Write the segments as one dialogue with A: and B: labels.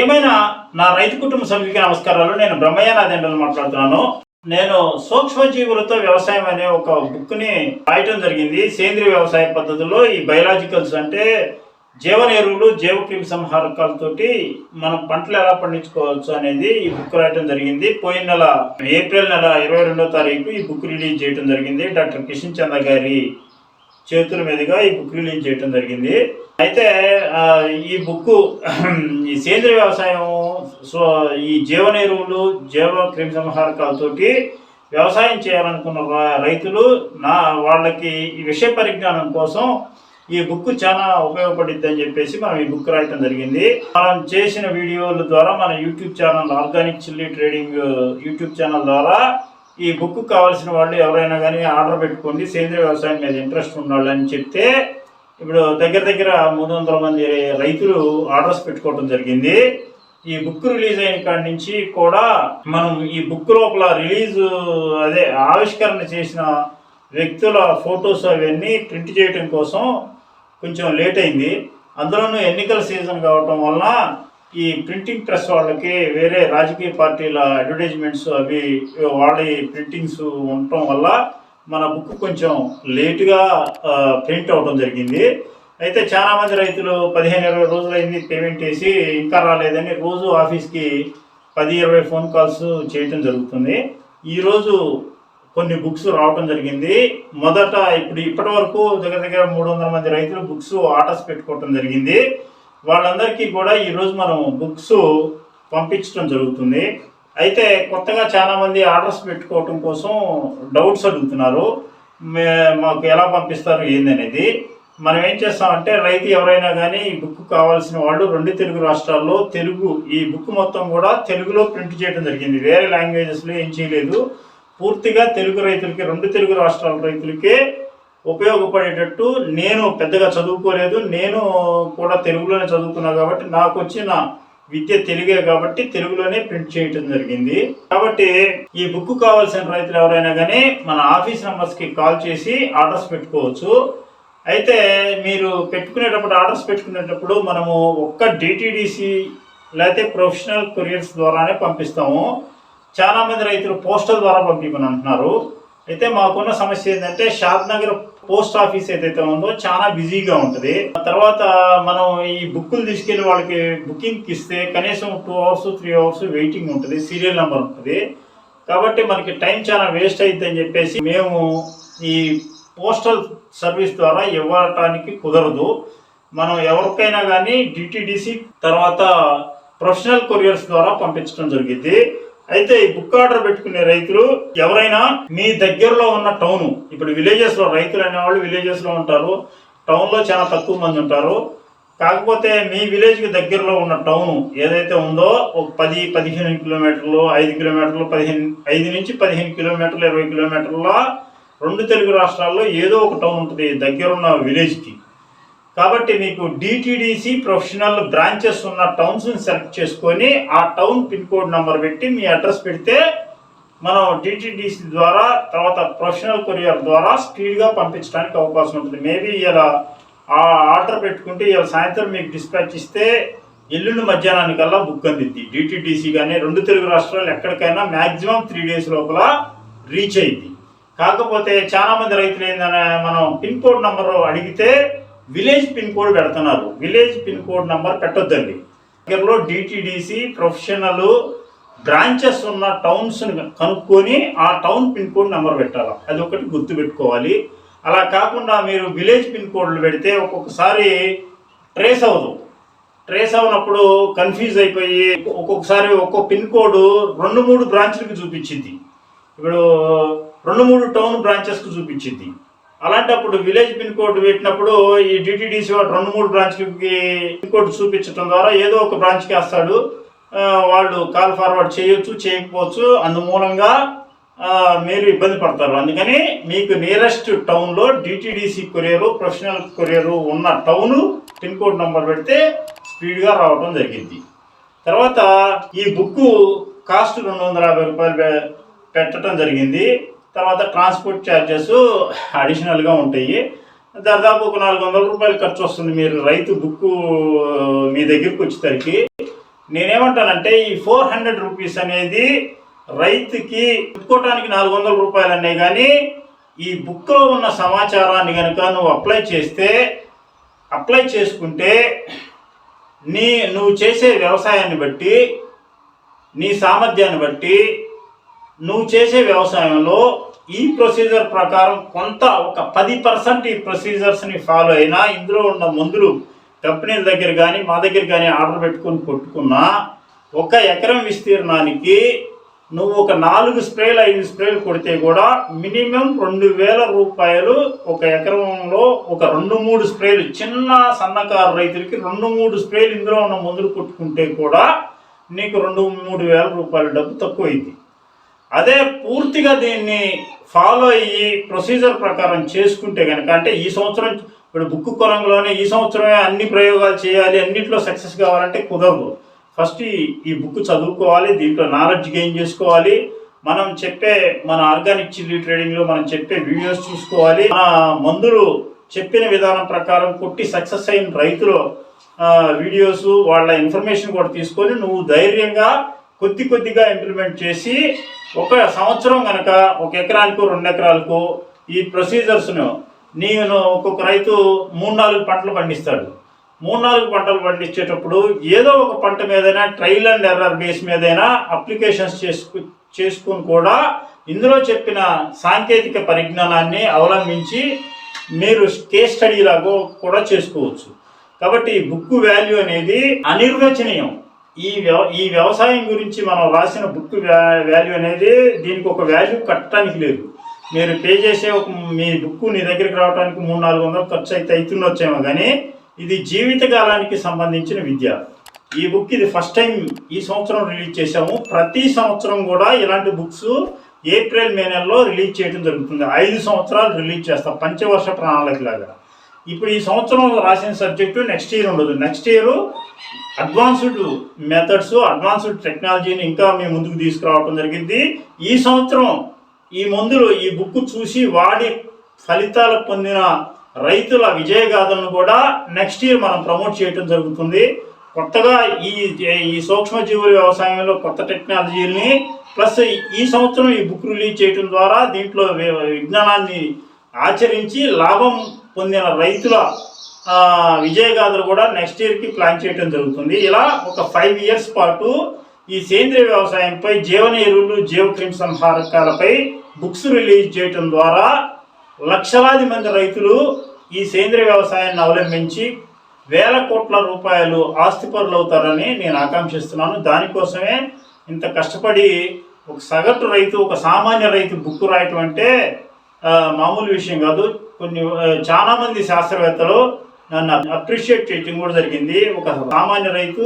A: ప్రియమైన నా రైతు కుటుంబ సభ్యులకి నమస్కారాలు నేను బ్రహ్మయ్య నాదెండలు మాట్లాడుతున్నాను. నేను సూక్ష్మజీవులతో వ్యవసాయం అనే ఒక బుక్ని రాయటం జరిగింది. సేంద్రియ వ్యవసాయ పద్ధతిలో ఈ బయలాజికల్స్ అంటే జీవన ఎరువులు జీవక్రిమి సంహారకాలతోటి మనం పంటలు ఎలా పండించుకోవచ్చు అనేది ఈ బుక్ రాయటం జరిగింది. పోయిన నెల ఏప్రిల్ నెల ఇరవై రెండో తారీఖు ఈ బుక్ రిలీజ్ చేయడం జరిగింది. డాక్టర్ కిషన్ చంద్ర గారి చేతుల మీదుగా ఈ బుక్ రిలీజ్ చేయడం జరిగింది. అయితే ఈ బుక్ ఈ సేంద్రియ వ్యవసాయం సో ఈ జీవన ఎరువులు జీవ క్రిమి సంహారకాలతోటి వ్యవసాయం చేయాలనుకున్న రైతులు నా వాళ్ళకి ఈ విషయ పరిజ్ఞానం కోసం ఈ బుక్ చాలా ఉపయోగపడిద్ది అని చెప్పేసి మనం ఈ బుక్ రాయటం జరిగింది. మనం చేసిన వీడియోల ద్వారా మన YouTube channel organic chilli trading YouTube channel ద్వారా ఈ బుక్ కావాల్సిన వాళ్ళు ఎవరైనా కానీ ఆర్డర్ పెట్టుకోండి. సేంద్రియ వ్యవసాయం మీద ఇంట్రెస్ట్ ఉన్న అని చెప్తే ఇప్పుడు దగ్గర దగ్గర మూడు వందల మంది రైతులు ఆర్డర్స్ పెట్టుకోవడం జరిగింది. ఈ బుక్ రిలీజ్ అయిన కాడి నుంచి కూడా మనం ఈ బుక్ లోపల రిలీజ్ అదే ఆవిష్కరణ చేసిన వ్యక్తుల ఫొటోస్ అవన్నీ ప్రింట్ చేయటం కోసం కొంచెం లేట్ అయింది. అందులోనూ ఎన్నికల సీజన్ కావటం వలన ఈ ప్రింటింగ్ ప్రెస్ వాళ్ళకి వేరే రాజకీయ పార్టీల అడ్వర్టైజ్మెంట్స్ అవి వాళ్ళ ప్రింటింగ్స్ ఉండటం వల్ల మన బుక్ కొంచెం లేటుగా ప్రింట్ అవడం జరిగింది. అయితే చాలామంది రైతులు పదిహేను ఇరవై రోజులు అయింది పేమెంట్ వేసి ఇంకా రాలేదని రోజు ఆఫీస్కి పది ఇరవై ఫోన్ కాల్స్ చేయటం జరుగుతుంది. ఈరోజు కొన్ని బుక్స్ రావటం జరిగింది. మొదట ఇప్పుడు ఇప్పటి వరకు దగ్గర దగ్గర మూడు వందల మంది రైతులు బుక్స్ ఆర్డర్స్ పెట్టుకోవటం జరిగింది. వాళ్ళందరికీ కూడా ఈరోజు మనం బుక్స్ పంపించడం జరుగుతుంది. అయితే కొత్తగా చాలా మంది ఆర్డర్స్ పెట్టుకోవటం కోసం డౌట్స్ అడుగుతున్నారు. మే మాకు ఎలా పంపిస్తారు ఏందనేది. మనం ఏం చేస్తామంటే రైతు ఎవరైనా కానీ ఈ బుక్ కావాల్సిన వాళ్ళు రెండు తెలుగు రాష్ట్రాల్లో తెలుగు ఈ బుక్ మొత్తం కూడా తెలుగులో ప్రింట్ చేయడం జరిగింది. వేరే లాంగ్వేజెస్లో ఏం చేయలేదు. పూర్తిగా తెలుగు రైతులకి రెండు తెలుగు రాష్ట్రాల రైతులకే ఉపయోగపడేటట్టు నేను పెద్దగా చదువుకోలేదు నేను కూడా తెలుగులోనే చదువుకున్నా కాబట్టి నాకు వచ్చిన విద్య తెలుగే కాబట్టి తెలుగులోనే ప్రింట్ చేయటం జరిగింది. కాబట్టి ఈ బుక్ కావాల్సిన రైతులు ఎవరైనా కానీ మన ఆఫీస్ నెంబర్స్కి కాల్ చేసి ఆర్డర్స్ పెట్టుకోవచ్చు. అయితే మీరు పెట్టుకునేటప్పుడు ఆర్డర్స్ పెట్టుకునేటప్పుడు మనము ఒక్క డిటిడిసి లేకపోతే ప్రొఫెషనల్ కొరియర్స్ ద్వారానే పంపిస్తాము. చాలా మంది రైతులు పోస్టల్ ద్వారా పంపించమని అంటున్నారు అయితే మాకున్న సమస్య ఏంటంటే షాద్ నగర్ పోస్ట్ ఆఫీస్ ఏదైతే ఉందో చాలా బిజీగా ఉంటుంది. తర్వాత మనం ఈ బుక్కులు తీసుకెళ్ళి వాళ్ళకి బుకింగ్ ఇస్తే కనీసం two hours three hours waiting ఉంటుంది. సీరియల్ నెంబర్ ఉంటుంది. కాబట్టి మనకి టైం చాలా వేస్ట్ అయింది అని చెప్పేసి మేము ఈ పోస్టల్ సర్వీస్ ద్వారా ఇవ్వటానికి కుదరదు. మనం ఎవరికైనా కానీ డిటిడిసి తర్వాత ప్రొఫెషనల్ కొరియర్స్ ద్వారా పంపించడం జరిగింది అయితే ఈ బుక్ ఆర్డర్ పెట్టుకునే రైతులు ఎవరైనా మీ దగ్గరలో ఉన్న టౌన్ ఇప్పుడు విలేజెస్లో రైతులు అనేవాళ్ళు విలేజెస్లో ఉంటారు టౌన్లో చాలా తక్కువ మంది ఉంటారు. కాకపోతే మీ విలేజ్కి దగ్గరలో ఉన్న టౌన్ ఏదైతే ఉందో ఒక పది పదిహేను కిలోమీటర్లు ఐదు కిలోమీటర్లు పదిహేను ఐదు నుంచి పదిహేను కిలోమీటర్లు ఇరవై కిలోమీటర్ల రెండు తెలుగు రాష్ట్రాల్లో ఏదో ఒక టౌన్ ఉంటుంది దగ్గరున్న విలేజ్కి కాబట్టి మీకు డిటిడిసి ప్రొఫెషనల్ బ్రాంచెస్ ఉన్న టౌన్స్ సెలెక్ట్ చేసుకొని ఆ టౌన్ పిన్ కోడ్ నంబర్ పెట్టి మీ అడ్రస్ పెడితే మనం డిటిడిసి ద్వారా తర్వాత ప్రొఫెషనల్ కొరియర్ ద్వారా స్పీడ్గా పంపించడానికి అవకాశం ఉంటుంది. మేబీ ఇలా ఆ ఆర్డర్ పెట్టుకుంటే ఇలా సాయంత్రం మీకు డిస్పాచ్ ఇస్తే ఎల్లుండి మధ్యాహ్నానికల్లా బుక్ అందిద్ది. డిటిడిసి కానీ రెండు తెలుగు రాష్ట్రాలు ఎక్కడికైనా మ్యాక్సిమం త్రీ డేస్ లోపల రీచ్ అయింది కాకపోతే చాలామంది రైతులు ఏంటనే మనం పిన్ కోడ్ నంబర్ అడిగితే విలేజ్ పిన్ కోడ్ పెడుతున్నారు. విలేజ్ పిన్ కోడ్ నంబర్ పెట్టొద్దండి దగ్గరలో డిటిడిసి ప్రొఫెషనల్ బ్రాంచెస్ ఉన్న టౌన్స్ కనుక్కొని ఆ టౌన్ పిన్ కోడ్ నెంబర్ పెట్టాలి. అది ఒకటి గుర్తు పెట్టుకోవాలి అలా కాకుండా మీరు విలేజ్ పిన్ కోడ్లు పెడితే ఒక్కొక్కసారి ట్రేస్ అవ్వదు. ట్రేస్ అవ్వనప్పుడు కన్ఫ్యూజ్ అయిపోయి ఒక్కొక్కసారి ఒక్కో పిన్ కోడ్ రెండు మూడు బ్రాంచ్లకు చూపించింది. ఇప్పుడు రెండు మూడు టౌన్ బ్రాంచెస్కు చూపించింది. అలాంటప్పుడు విలేజ్ పిన్ కోడ్ పెట్టినప్పుడు ఈ డిటిడిసి వాడు రెండు మూడు బ్రాంచ్కి పిన్ కోడ్ చూపించడం ద్వారా ఏదో ఒక బ్రాంచ్కి వేస్తాడు. వాళ్ళు కాల్ ఫార్వర్డ్ చేయొచ్చు చేయకపోవచ్చు. అందుమూలంగా మీరు ఇబ్బంది పడతారు. అందుకని మీకు నియరెస్ట్ టౌన్లో డిటిడిసి కొరియరు ప్రొఫెషనల్ కొరియరు ఉన్న టౌను పిన్ కోడ్ నంబర్ పెడితే స్పీడ్గా రావడం జరిగింది. తర్వాత ఈ బుక్ కాస్ట్ రెండు వందల యాభై రూపాయలు పె- పెట్టడం జరిగింది. తర్వాత ట్రాన్స్పోర్ట్ ఛార్జెస్ అడిషనల్గా ఉంటాయి. దాదాపు ఒక నాలుగు వందల రూపాయలు ఖర్చు వస్తుంది మీరు రైతు బుక్ మీ దగ్గరికి వచ్చేసరికి. నేనేమంటానంటే ఈ ఫోర్ హండ్రెడ్ రూపీస్ అనేది రైతుకి పెట్టుకోవటానికి నాలుగు వందల రూపాయలు అనే కానీ ఈ బుక్లో ఉన్న సమాచారాన్ని కనుక నువ్వు అప్లై చేస్తే అప్లై చేసుకుంటే నీ నువ్వు చేసే వ్యవసాయాన్ని బట్టి నీ సామర్థ్యాన్ని బట్టి నువ్వు చేసే వ్యవసాయంలో ఈ ప్రొసీజర్ ప్రకారం కొంత ఒక పది పర్సెంట్ ఈ ప్రొసీజర్స్ని ఫాలో అయినా ఇందులో ఉన్న మందులు కంపెనీల దగ్గర కానీ మా దగ్గర కానీ ఆర్డర్ పెట్టుకొని కొట్టుకున్నా ఒక ఎకరం విస్తీర్ణానికి నువ్వు ఒక నాలుగు స్ప్రేలు ఐదు స్ప్రేలు కొడితే కూడా మినిమం రెండు వేల రూపాయలు ఒక ఎకరంలో ఒక రెండు మూడు స్ప్రేలు చిన్న సన్నకారు రైతులకి రెండు మూడు స్ప్రేలు ఇందులో ఉన్న మందులు కొట్టుకుంటే కూడా నీకు రెండు మూడు వేల రూపాయల డబ్బు తక్కువైంది అదే పూర్తిగా దీన్ని ఫాలో అయ్యి ప్రొసీజర్ ప్రకారం చేసుకుంటే కనుక అంటే ఈ సంవత్సరం ఇప్పుడు బుక్ కొరంలోనే ఈ సంవత్సరమే అన్ని ప్రయోగాలు చేయాలి అన్నింటిలో సక్సెస్ కావాలంటే కుదరదు. ఫస్ట్ ఈ ఈ బుక్ చదువుకోవాలి దీంట్లో నాలెడ్జ్ గెయిన్ చేసుకోవాలి. మనం చెప్పే మన ఆర్గానిక్ చిల్లీ ట్రేడింగ్లో మనం చెప్పే వీడియోస్ చూసుకోవాలి. మన మందులు చెప్పిన విధానం ప్రకారం కొట్టి సక్సెస్ అయిన రైతులు వీడియోస్ వాళ్ళ ఇన్ఫర్మేషన్ కూడా తీసుకొని నువ్వు ధైర్యంగా కొద్ది కొద్దిగా ఇంప్లిమెంట్ చేసి ఒక సంవత్సరం కనుక ఒక ఎకరాలకు రెండు ఎకరాలకు ఈ ప్రొసీజర్స్ను నేను ఒక్కొక్క రైతు మూడు నాలుగు పంటలు పండిస్తాడు. మూడు నాలుగు పంటలు పండించేటప్పుడు ఏదో ఒక పంట మీదైనా ట్రయల్ అండ్ ఎర్రర్ బేస్ మీదైనా అప్లికేషన్స్ చేసుకు చేసుకుని కూడా ఇందులో చెప్పిన సాంకేతిక పరిజ్ఞానాన్ని అవలంబించి మీరు కేస్ స్టడీ లాగా కూడా చేసుకోవచ్చు. కాబట్టి బుక్ వాల్యూ అనేది అనిర్వచనీయం. ఈ వ్యవ ఈ వ్యవసాయం గురించి మనం రాసిన బుక్ వాల్యూ అనేది దీనికి ఒక వాల్యూ కట్టడానికి లేదు. మీరు పే చేసే ఒక మీ బుక్ నీ దగ్గరికి రావడానికి మూడు నాలుగు వందలు ఖర్చు అయితే అవుతుండొచ్చేమో కానీ ఇది జీవితకాలానికి సంబంధించిన విద్య. ఈ బుక్ ఇది ఫస్ట్ టైం ఈ సంవత్సరం రిలీజ్ చేశాము. ప్రతి సంవత్సరం కూడా ఇలాంటి బుక్స్ ఏప్రిల్ మే నెలలో రిలీజ్ చేయడం జరుగుతుంది. ఐదు సంవత్సరాలు రిలీజ్ చేస్తాం. పంచవర్ష ప్రణాళిక లాగా ఇప్పుడు ఈ సంవత్సరం రాసిన సబ్జెక్టు నెక్స్ట్ ఇయర్ ఉండదు. Next year advanced methods advanced టెక్నాలజీని ఇంకా మేము ముందుకు తీసుకురావడం జరిగింది. ఈ సంవత్సరం ఈ మందులు ఈ బుక్ చూసి వాడి ఫలితాలు పొందిన రైతుల విజయగాథలను కూడా నెక్స్ట్ ఇయర్ మనం ప్రమోట్ చేయడం జరుగుతుంది. కొత్తగా ఈ ఈ సూక్ష్మజీవుల వ్యవసాయంలో కొత్త టెక్నాలజీని ప్లస్ ఈ సంవత్సరం ఈ బుక్ రిలీజ్ చేయడం ద్వారా దీంట్లో విజ్ఞానాన్ని ఆచరించి లాభం పొందిన రైతుల విజయగాథలు కూడా నెక్స్ట్ ఇయర్కి ప్లాన్ చేయడం జరుగుతుంది. ఇలా ఒక ఫైవ్ ఇయర్స్ పాటు ఈ సేంద్రియ వ్యవసాయంపై జీవన ఎరువులు జీవక్రిమి సంహారకాలపై బుక్స్ రిలీజ్ చేయటం ద్వారా లక్షలాది మంది రైతులు ఈ సేంద్రియ వ్యవసాయాన్ని అవలంబించి వేల కోట్ల రూపాయలు ఆస్తిపరులు అవుతారని నేను ఆకాంక్షిస్తున్నాను. దానికోసమే ఇంత కష్టపడి ఒక సగటు రైతు ఒక సామాన్య రైతు బుక్ రాయటం అంటే మామూలు విషయం కాదు. కొన్ని చాలామంది చాలా మంది శాస్త్రవేత్తలు నన్ను అప్రిషియేట్ చేయటం కూడా జరిగింది. ఒక సామాన్య రైతు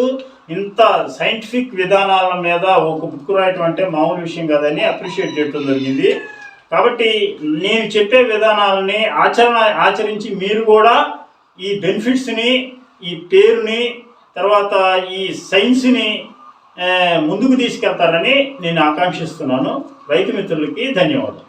A: ఇంత సైంటిఫిక్ విధానాల మీద ఒక బుక్ రాయటం అంటే మామూలు విషయం కాదని అప్రిషియేట్ చేయటం జరిగింది. కాబట్టి నేను చెప్పే విధానాలని ఆచరణ ఆచరించి మీరు కూడా ఈ బెనిఫిట్స్ని ఈ పేరుని తర్వాత ఈ సైన్స్ని ముందుకు తీసుకెళ్తారని నేను ఆకాంక్షిస్తున్నాను. రైతు మిత్రులకి ధన్యవాదాలు.